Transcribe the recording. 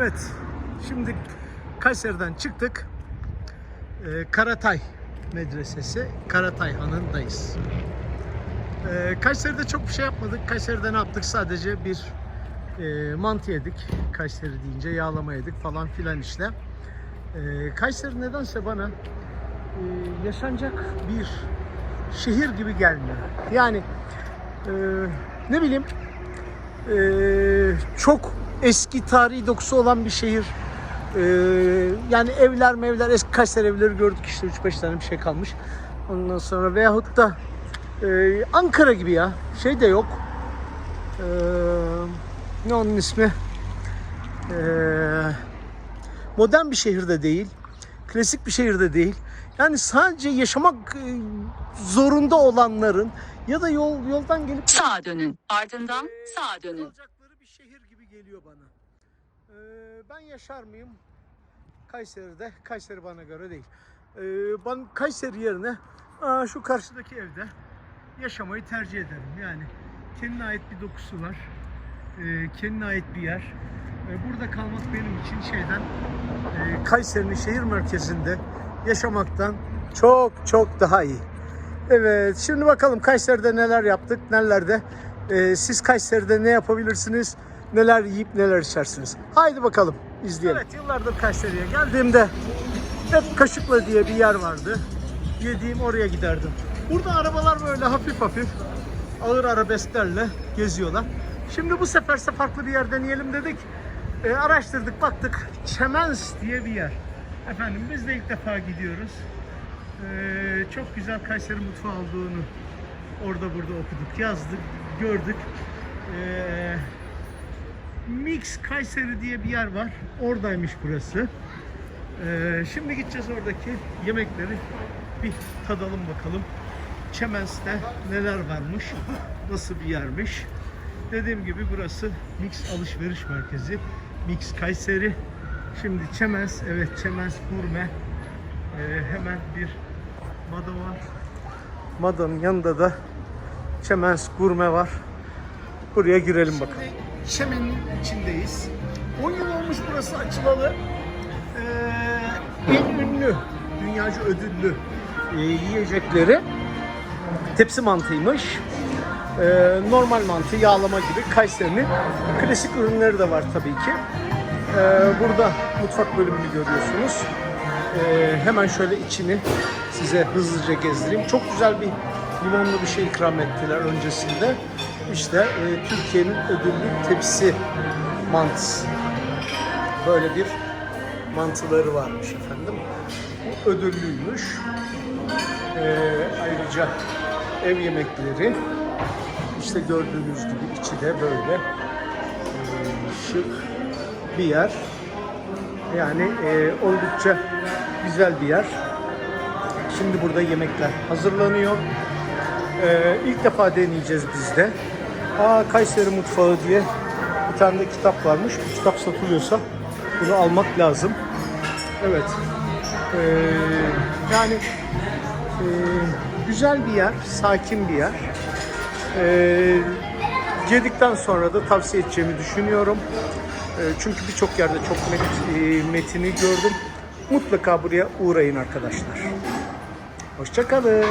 Evet, şimdi Kayseri'den çıktık. Ee, Karatay Medresesi, Karatay Hanı'ndayız. Ee, Kayseri'de çok bir şey yapmadık. Kayseri'de ne yaptık? Sadece bir e, mantı yedik. Kayseri deyince yağlama yedik falan filan işte. Ee, Kayseri nedense bana e, yaşanacak bir şehir gibi gelmiyor. Yani e, ne bileyim e, çok eski tarihi dokusu olan bir şehir. E, yani evler mevler eski Kayseri evleri gördük işte 3-5 tane bir şey kalmış. Ondan sonra veyahut da e, Ankara gibi ya şey de yok. E, ne onun ismi? E, modern bir şehirde değil. Klasik bir şehirde değil. Yani sadece yaşamak e, zorunda olanların ya da yol yoldan gelip Sağa dönün. Ardından sağa dönün. Gibi geliyor bana. Ee, ben yaşar mıyım? Kayseri'de. Kayseri bana göre değil. Ee, ben Kayseri yerine aa, şu karşıdaki evde yaşamayı tercih ederim. Yani kendine ait bir dokusu var. Ee, kendine ait bir yer. Ee, burada kalmak benim için şeyden e, Kayseri'nin şehir merkezinde yaşamaktan çok çok daha iyi. Evet şimdi bakalım Kayseri'de neler yaptık nelerde. Ee, siz Kayseri'de ne yapabilirsiniz? Neler yiyip neler içersiniz? Haydi bakalım izleyelim. Evet yıllardır Kayseri'ye geldiğimde hep Kaşıklı diye bir yer vardı. Yediğim oraya giderdim. Burada arabalar böyle hafif hafif ağır arabesklerle geziyorlar. Şimdi bu seferse farklı bir yer deneyelim dedik. Ee, araştırdık baktık. Çemens diye bir yer. Efendim biz de ilk defa gidiyoruz. Ee, çok güzel Kayseri mutfağı olduğunu orada burada okuduk, yazdık, gördük. Ee, Mix Kayseri diye bir yer var. Oradaymış burası. Ee, şimdi gideceğiz oradaki yemekleri bir tadalım bakalım. Çemens'te neler varmış, nasıl bir yermiş. Dediğim gibi burası Mix alışveriş merkezi. Mix Kayseri. Şimdi Çemens, evet Çemens Gurme. Ee, hemen bir Mada var. Mada'nın yanında da Çemens Gurme var. Buraya girelim bakalım. Çemen'in içindeyiz. 10 yıl olmuş burası açılalı. Ee, en ünlü, dünyaca ödüllü e, yiyecekleri tepsi mantıymış. Ee, normal mantı, yağlama gibi Kayseri'nin klasik ürünleri de var tabii ki. Ee, burada mutfak bölümünü görüyorsunuz. Ee, hemen şöyle içini size hızlıca gezdireyim. Çok güzel bir limonlu bir şey ikram ettiler öncesinde. İşte e, Türkiye'nin ödüllü tepsi mantısı. Böyle bir mantıları varmış efendim. Bu ödüllüymüş. Ee, ayrıca ev yemekleri işte gördüğünüz gibi içi de böyle e, şık bir yer. Yani e, oldukça güzel bir yer. Şimdi burada yemekler hazırlanıyor. E, ilk defa deneyeceğiz biz de. Aa, Kayseri Mutfağı diye bir tane de kitap varmış. Bu kitap satılıyorsa bunu almak lazım. Evet. E, yani e, güzel bir yer, sakin bir yer. E, yedikten sonra da tavsiye edeceğimi düşünüyorum. E, Çünkü birçok yerde çok met, e, metini gördüm. Mutlaka buraya uğrayın arkadaşlar. Hoşçakalın.